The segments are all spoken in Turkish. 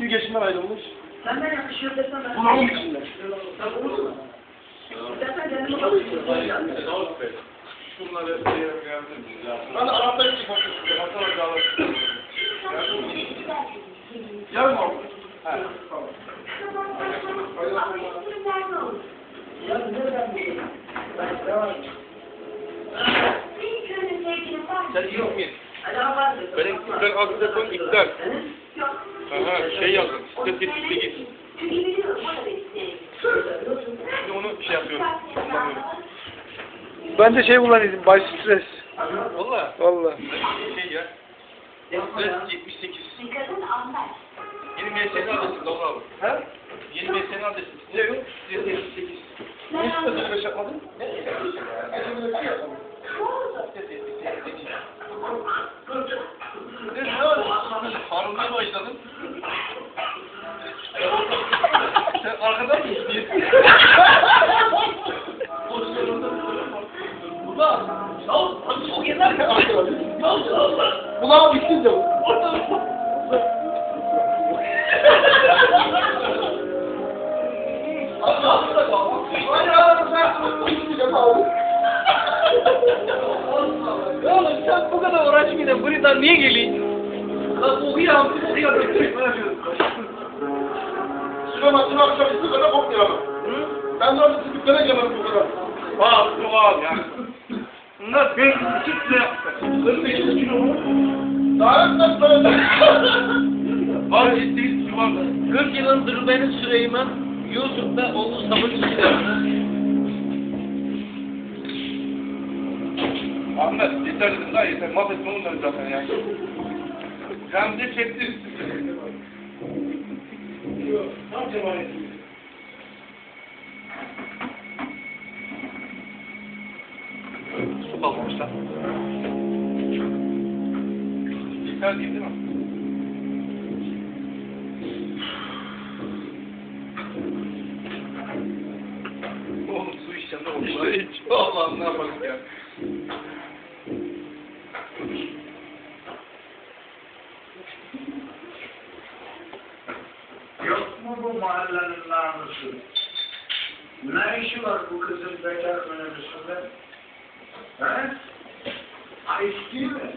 Bir yaşından ayrılmış. Senden yakışıyor desene. Bunalım içinde. Şunları? Ben Arap'ta çıkmak istiyorum. Hasan Hoca alır. Yarın mı? He. Tamam. Ben. Sen var dedim. Benim ben aksesuar iptal. Aha şey yazın. Site 78. Şimdi onu şey yapıyorum. Kullanıyorum. Ben de şey kullanayım. Bay Stres. Valla. Valla. Şey ya. Stres 78. Yeni MSN adresi Doğru abi. He? Yeni MSN adresi. Ne yok? Stres 78. Niye stres beş yapmadın? Ne Sen arkadan mı Allah! Kulağım bitsin de. Oğlum sen bu kadar uğraşıp yine buradan niye geliyorsun? Lan okuyam, okuyam. Süleyman dün akşam bir kadar koklayalım. Ben de orada sıkıp gene gelmem bu kadar. Bak bu abi ya. Bunlar ben kitle 48 kilo mu? Daha önce böyle. Var ciddi yuvarlı. 40 yılındır benim Süleyman YouTube'da Oğuz Sabun işlerinde. Ahmet yeter dedim daha yeter. Mahvetme onları zaten ya. Sen de çektin. Tam cemaati. Su kalmamışlar. Yeter değil değil mi? Oğlum su içeceğim ne oldu? İşte iç. Allah'ım ne yapalım ya. Yok mu bu mahallenin namusu? Ne işi var bu kızın bekar minibüsünde? He? Ayıp değil mi?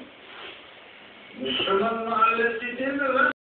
Müslüman mahallesi değil mi lan?